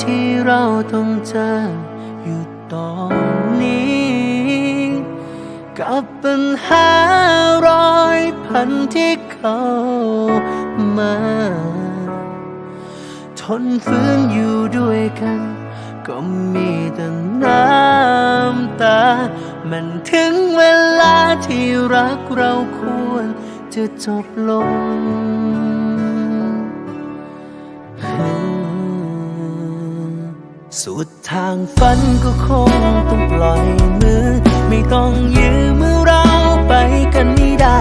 ที่เราต้องเจออยู่ตอนนี้ กับปัญหาร้อยพันที่เข้ามา ทนฟื้นอยู่ด้วยกัน ก็มีแต่น้ำตา มันถึงเวลาที่รักเราควรจะจบลง สุดทางฝันก็คงต้องปล่อยมือ ไม่ต้องยืมเมื่อเราไปกันไม่ได้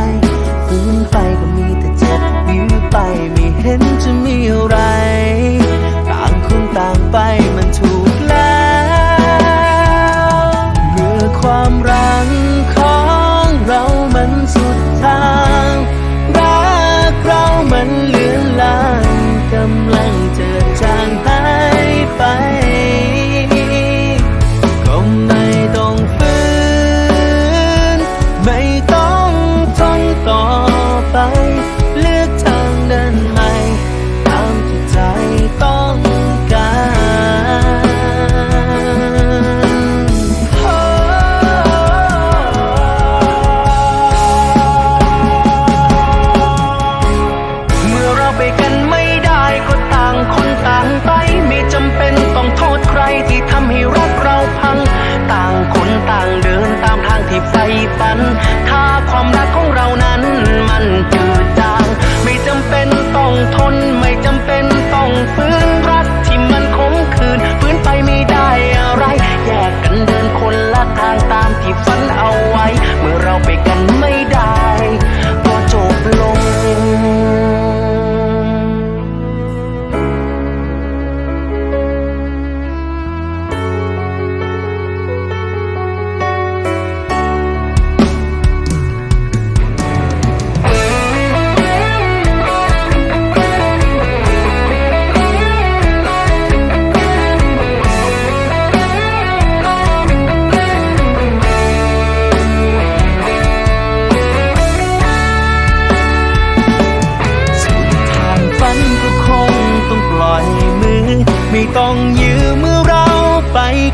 ที่ไฟฝัน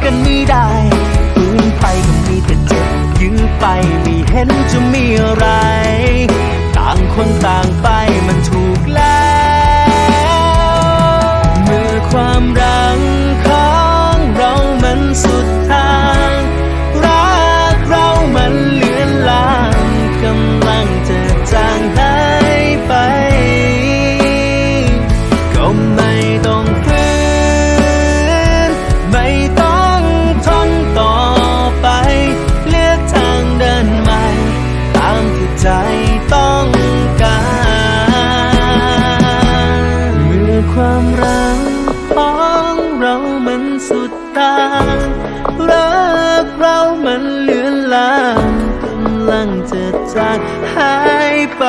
กันไม่ได้ยืนไปก็มีแต่เจ็บยืนไปไม่เห็นจ รักของเรามันสุดตารักเรามันเลือนลางกำลังจะจากหายไป